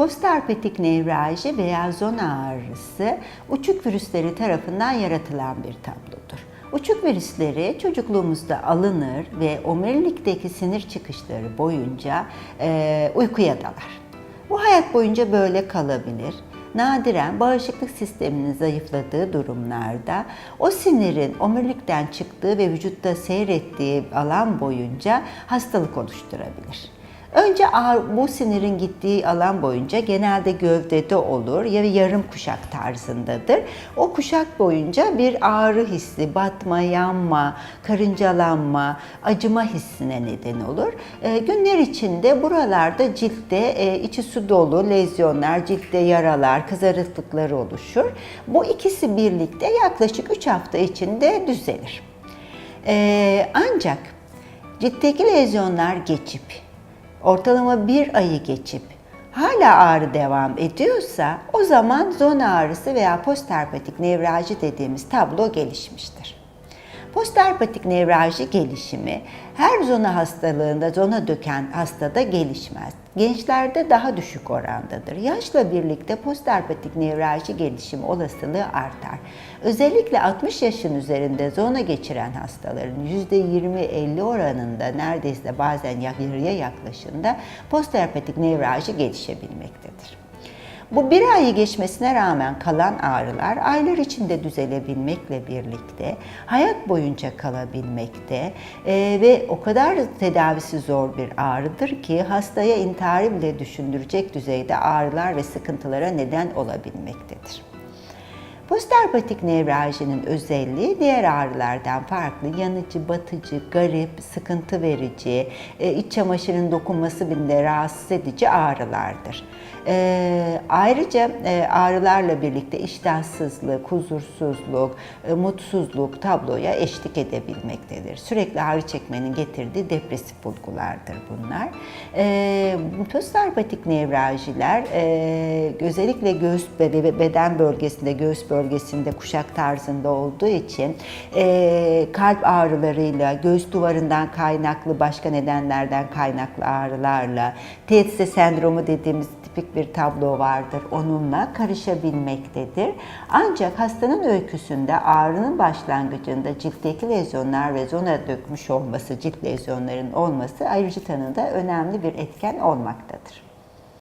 Postherpetik nevralji veya zona ağrısı uçuk virüsleri tarafından yaratılan bir tablodur. Uçuk virüsleri çocukluğumuzda alınır ve omurilikteki sinir çıkışları boyunca e, uykuya dalar. Bu hayat boyunca böyle kalabilir. Nadiren bağışıklık sisteminin zayıfladığı durumlarda o sinirin omurilikten çıktığı ve vücutta seyrettiği alan boyunca hastalık oluşturabilir. Önce ağır, bu sinirin gittiği alan boyunca genelde gövdede olur ya yarım kuşak tarzındadır. O kuşak boyunca bir ağrı hissi, batma, yanma, karıncalanma, acıma hissine neden olur. E, günler içinde buralarda ciltte e, içi su dolu lezyonlar, ciltte yaralar, kızarıklıkları oluşur. Bu ikisi birlikte yaklaşık 3 hafta içinde düzelir. E, ancak ciltteki lezyonlar geçip ortalama bir ayı geçip hala ağrı devam ediyorsa o zaman zon ağrısı veya postherpetik nevralji dediğimiz tablo gelişmiştir. Postherpetik nevralji gelişimi her zona hastalığında zona döken hastada gelişmez. Gençlerde daha düşük orandadır. Yaşla birlikte postherpetik nevralji gelişimi olasılığı artar. Özellikle 60 yaşın üzerinde zona geçiren hastaların %20-50 oranında neredeyse bazen yarıya yaklaşında postherpetik nevralji gelişebilmektedir. Bu bir ayı geçmesine rağmen kalan ağrılar aylar içinde düzelebilmekle birlikte hayat boyunca kalabilmekte e, ve o kadar tedavisi zor bir ağrıdır ki hastaya intiharı bile düşündürecek düzeyde ağrılar ve sıkıntılara neden olabilmektedir. Postherpetik nevraljinin özelliği diğer ağrılardan farklı yanıcı, batıcı, garip, sıkıntı verici, e, iç çamaşırın dokunması bile rahatsız edici ağrılardır. E, ayrıca e, ağrılarla birlikte iştahsızlık, huzursuzluk, mutsuzluk tabloya eşlik edebilmektedir. Sürekli ağrı çekmenin getirdiği depresif bulgulardır bunlar. E, postherpetik nevraljiler özellikle göğüs ve beden bölgesinde, göğüs bölgesinde kuşak tarzında olduğu için e, kalp ağrılarıyla, göğüs duvarından kaynaklı başka nedenlerden kaynaklı ağrılarla, TETS sendromu dediğimiz tipik bir tablo vardır. Onunla karışabilmektedir. Ancak hastanın öyküsünde ağrının başlangıcında ciltteki lezyonlar ve zona dökmüş olması, cilt lezyonların olması ayrıcı tanıda önemli bir etken olmaktadır.